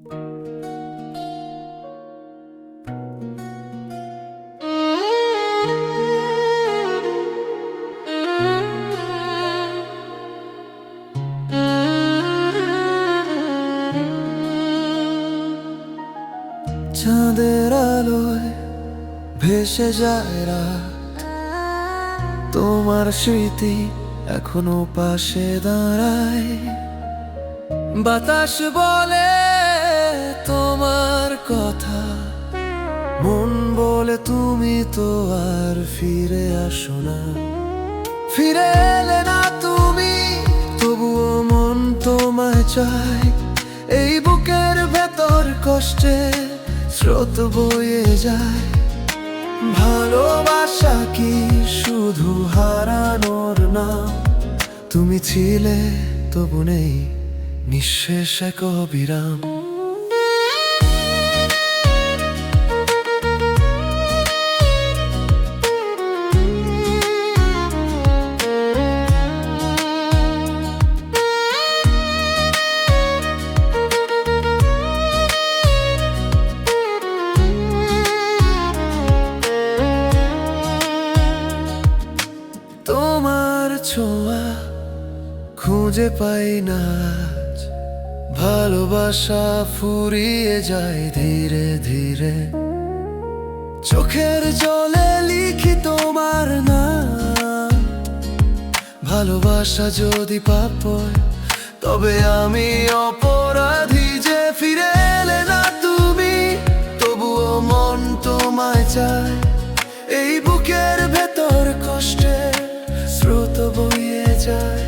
চাঁদের আলোয় ভেসে যায় রাত। তোমার স্মৃতি এখনও পাশে দাঁড়ায়। বাতাস বলে তোমার কথা। মন বলে তুমি তো আর ফিরে আসো না। ফিরে এলে না তুমি, তবুও মন তোমায় চায়। এই বুকের ভেতর কষ্টে স্রোত বয়ে যায়। ভালোবাসা কি শুধু হারানোর না? তুমি ছিলে, তবু নেই, নিঃশেষ এক অবিরাম। তোমার ছোঁয়া খুঁজে পাই না ভালোবাসা ফুরিয়ে যায় ধীরে ধীরে। চোখের জলে লিখি তোমার না ভালোবাসা যদি পাপ তবে আমি অপরাধী যে ফিরে এলে না তুমি। তবুও মন তোমায় চায়, এই বুকের যায়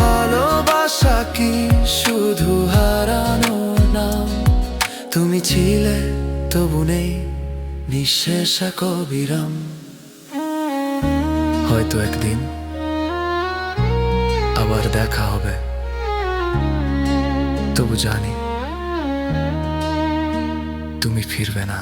ভালোবাসা কি শুধু হারানো নাম? তুমি ছিলে, তবু নেই নিঃশেষ এক অবিরাম হয়তো একদিন আবার দেখা হবে। তবু জানি তুমি ফিরবে না।